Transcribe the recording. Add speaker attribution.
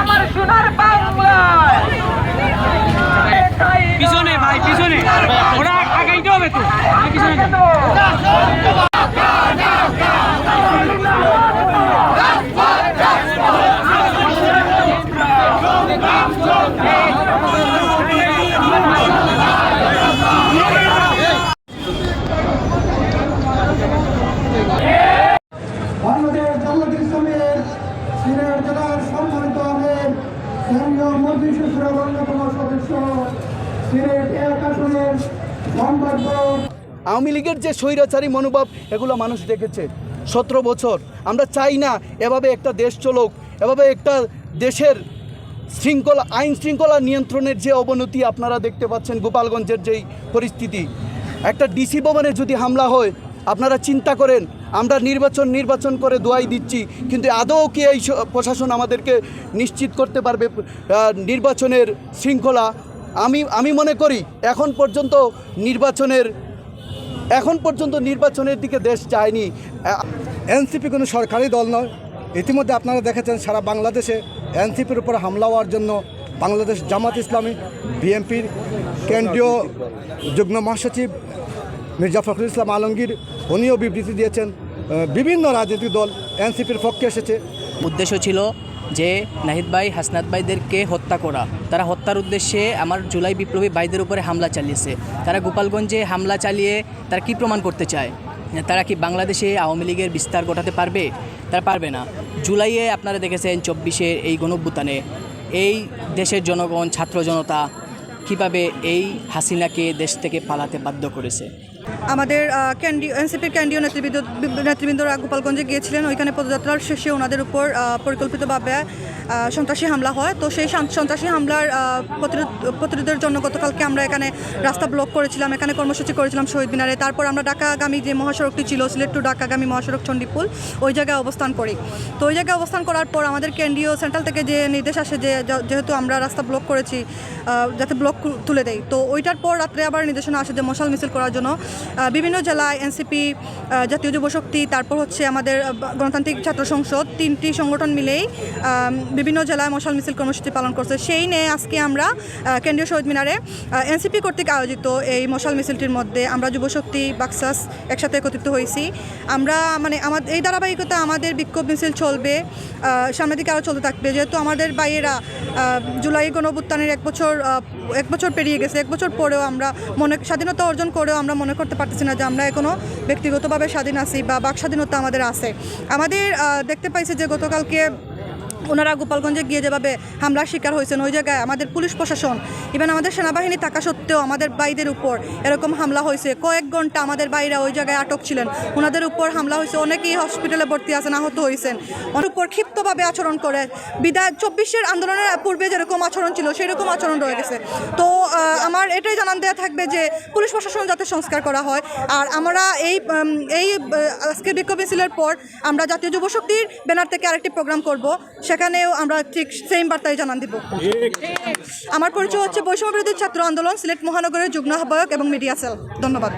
Speaker 1: আমার সোনার বাংলায়
Speaker 2: পিছনে ভাই পিছনে। ওরা আগাইতে হবে তো।
Speaker 3: আওয়ামী লীগের যে স্বৈরাচারী মনোভাব, এগুলো মানুষ দেখেছে। সতেরো বছর। আমরা চাই না এভাবে একটা দেশ চলুক, এভাবে একটা দেশের শৃঙ্খলা, আইন শৃঙ্খলা নিয়ন্ত্রণের যে অবনতি আপনারা দেখতে পাচ্ছেন গোপালগঞ্জের যেই পরিস্থিতি। একটা ডিসি ভবনে যদি হামলা হয় আপনারা চিন্তা করেন, আমরা নির্বাচন নির্বাচন করে দোয়াই দিচ্ছি, কিন্তু আদৌ কি এই প্রশাসন আমাদেরকে নিশ্চিত করতে পারবে নির্বাচনের শৃঙ্খলা? আমি আমি মনে করি, এখন পর্যন্ত নির্বাচনের, এখন পর্যন্ত নির্বাচনের দিকে দেশ যায়নি।
Speaker 4: এনসিপি কোনো সরকারি দল নয়। ইতিমধ্যে আপনারা দেখেছেন সারা বাংলাদেশে এনসিপির উপর হামলা হওয়ার জন্য বাংলাদেশ জামাত ইসলামী, বিএনপির কেন্দ্রীয় যুগ্ম মহাসচিব মির্জা ফখরুল ইসলাম আলমগীর, উনিও বিবৃতি দিয়েছেন বিভিন্ন রাজনৈতিক দল এনসিপির পক্ষে এসেছে।
Speaker 5: উদ্দেশ্য ছিল যে নাহিদ ভাই, হাসনাত ভাইদেরকে হত্যা করা। তারা হত্যার উদ্দেশ্যে আমার জুলাই বিপ্লবী ভাইদের উপরে হামলা চালিয়েছে। তারা গোপালগঞ্জে হামলা চালিয়ে তারা কি প্রমাণ করতে চায়? তারা কি বাংলাদেশে আওয়ামী লীগের বিস্তার ঘটাতে পারবে? তারা পারবে না। জুলাইয়ে আপনারা দেখেছেন চব্বিশের এই গণভ্যুত্থানে এই দেশের জনগণ, ছাত্র জনতা কীভাবে এই হাসিনাকে দেশ থেকে পালাতে বাধ্য করেছে।
Speaker 6: আমাদের কেন্দ্রীয়, এনসিপির কেন্দ্রীয় নেতৃবৃন্দ, নেতৃবৃন্দরা গোপালগঞ্জে গিয়েছিলেন। ওইখানে পদযাত্রার শেষে ওনাদের উপর পরিকল্পিতভাবে সন্ত্রাসী হামলা হয়। তো সেই সন্ত্রাসী হামলার প্রতিরোধ, প্রতিরোধের জন্য গতকালকে আমরা এখানে রাস্তা ব্লক করেছিলাম, এখানে কর্মসূচি করেছিলাম শহীদ মিনারে। তারপর আমরা ঢাকাগামী যে মহাসড়কটি ছিল, সিলেট টু ঢাকাগামী মহাসড়ক চণ্ডীপুল, ওই জায়গায় অবস্থান করি। তো ওই জায়গায় অবস্থান করার পর আমাদের কেন্দ্রীয় সেন্ট্রাল থেকে যে নির্দেশ আসে যে যেহেতু আমরা রাস্তা ব্লক করেছি যাতে ব্লক তুলে দেয় তো ওইটার পর রাত্রে আবার নির্দেশনা আসে যে মশাল মিছিল করার জন্য। বিভিন্ন জেলায় এনসিপি জাতীয় যুব শক্তি তারপর হচ্ছে আমাদের গণতান্ত্রিক ছাত্র সংসদ তিনটি সংগঠন মিলেই বিভিন্ন জেলায় মশাল মিছিল কর্মসূচি পালন করছে। সেই নিয়ে আজকে আমরা কেন্দ্রীয় শহীদ মিনারে এনসিপি কর্তৃক আয়োজিত এই মশাল মিছিলটির মধ্যে আমরা যুব শক্তি বাক্সাস একসাথে একত্রিত হয়েছি। আমরা মানে আমাদের এই ধারাবাহিকতা আমাদের বিক্ষোভ মিছিল চলবে সামনের দিকে আরও চলতে থাকবে। যেহেতু আমাদের বাইরেরা আহ, জুলাই গণভুত্থানের এক বছর এক বছর পেরিয়ে গেছে এক বছর পরেও আমরা মনে স্বাধীনতা অর্জন করেও আমরা মনে করতে পারতেছি না যে আমরা এখনও ব্যক্তিগতভাবে স্বাধীন আছি বা বাক স্বাধীনতা আমাদের আছে। আমাদের দেখতে পাইছে যে গতকালকে ওনারা গোপালগঞ্জে গিয়ে যেভাবে হামলার শিকার হয়েছেন, ওই জায়গায় আমাদের পুলিশ প্রশাসন ইভেন আমাদের সেনাবাহিনী থাকা সত্ত্বেও আমাদের বাইদের উপর এরকম হামলা হয়েছে। কয়েক ঘণ্টা আমাদের বাইরে ওই জায়গায় আটক ছিলেন। ওনাদের উপর হামলা হয়েছে। অনেকেই হসপিটালে ভর্তি আছেন, আহত হয়েছেন। ওনার উপর ক্ষিপ্তভাবে আচরণ করে। বিদায়, চব্বিশের আন্দোলনের পূর্বে যেরকম আচরণ ছিল সেই রকম আচরণ রয়ে গেছে। তো আমার এটাই জানান দেওয়া থাকবে যে পুলিশ প্রশাসন যাতে সংস্কার করা হয়। আর আমরা এই এই আজকের বিক্ষোভ মিছিলের পর আমরা জাতীয় যুবশক্তির ব্যানার থেকে আরেকটি প্রোগ্রাম করব। সেখানেও আমরা ঠিক সেম বার্তায় জানান দিব। আমার পরিচয় হচ্ছে বৈষম্য বিরোধী ছাত্র আন্দোলন, সিলেট মহানগরের যুগ্ম আহ্বায়ক এবং মিডিয়া সেল ধন্যবাদ।